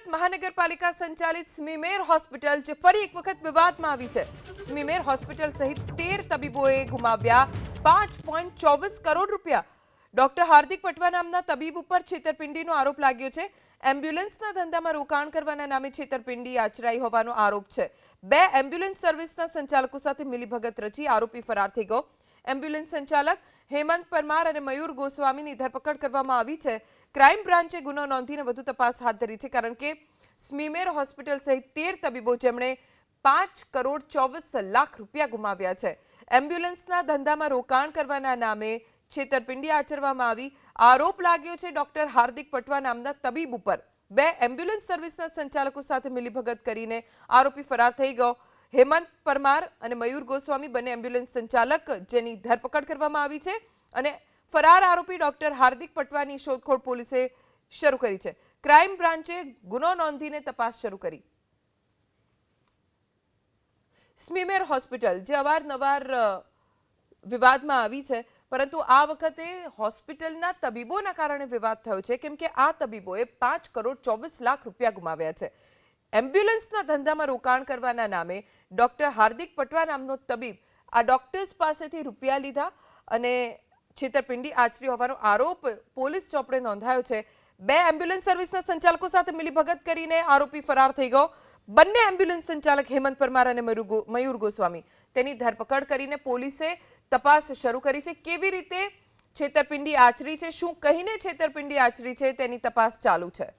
સુરત મહાનગરપાલિકા સંચાલિત સ્મીમેર હોસ્પિટલ, જે ફરી એક વખત વિવાદમાં આવી છે. સ્મીમેર હોસ્પિટલ સહિત તેર તબીબોએ ગુમાવ્યા પાંચ કરોડ રૂપિયા. ડોક્ટર હાર્દિક પટવા નામના તબીબ ઉપર છેતરપિંડીનો આરોપ લાગ્યો છે. એમ્બ્યુલન્સના ધંધામાં રોકાણ કરવાના નામે છેતરપિંડી આચરાઈ હોવાનો આરોપ છે. બે એમ્બ્યુલન્સ સર્વિસના સંચાલકો સાથે મિલીભગત રચી આરોપી ફરાર થઈ ગયો. એમ્બ્યુલન્સ સંચાલક હેમંત પરમાર અને મયુર ગોસ્વામીની ધરપકડ કરવામાં આવી છે. ક્રાઇમ બ્રાન્ચે ગુનો નોંધીને વધુ તપાસ હાથ ધરી છે કારણ કે સ્મીમેર હોસ્પિટલ સહિત તેર તબીબો જેમણે પાંચ કરોડ ચોવીસ લાખ રૂપિયા ગુમાવ્યા છે. એમ્બ્યુલન્સના ધંધામાં રોકાણ કરવાના નામે છેતરપિંડી આચરવામાં આવી. આરોપ લાગ્યો છે ડોક્ટર હાર્દિક પટવા નામના તબીબ ઉપર. બે એમ્બ્યુલન્સ સર્વિસના સંચાલકો સાથે મિલીભગત કરીને આરોપી ફરાર થઈ ગયો. હેમંત પરમાર અને મયુર ગોસ્વામી બંને એમ્બ્યુલન્સ સંચાલક જેની ધરપકડ કરવામાં આવી છે અને ફરાર આરોપી ડોક્ટર હાર્દિક પટવાની શોધખોળ પોલીસે શરૂ કરી છે. ક્રાઇમ બ્રાન્ચે ગુનો નોંધીને તપાસ શરૂ કરી. સ્મીમેર હોસ્પિટલ, જે અવારનવાર વિવાદમાં આવી છે, પરંતુ આ વખતે હોસ્પિટલના તબીબોના કારણે વિવાદ થયો છે. કેમ કે આ તબીબોએ પાંચ કરોડ ચોવીસ લાખ રૂપિયા ગુમાવ્યા છે. એમ્બ્યુલન્સના ધંધામાં રોકાણ કરવાના નામે ડોક્ટર હાર્દિક પટવા નામનો તબીબ આ ડૉક્ટર્સ પાસેથી રૂપિયા લીધા અને છેતરપિંડી આચરી હોવાનો આરોપ પોલીસ ચોપડે નોંધાયો છે. બે એમ્બ્યુલન્સ સર્વિસના સંચાલકો સાથે મિલીભગત કરીને આરોપી ફરાર થઈ ગયો. બંને એમ્બ્યુલન્સ સંચાલક હેમંત પરમાર અને મયુર ગોસ્વામી. તેની ધરપકડ કરીને પોલીસે તપાસ શરૂ કરી છે. કેવી રીતે છેતરપિંડી આચરી છે? શું કહીને છેતરપિંડી આચરી છે? તેની તપાસ ચાલુ છે.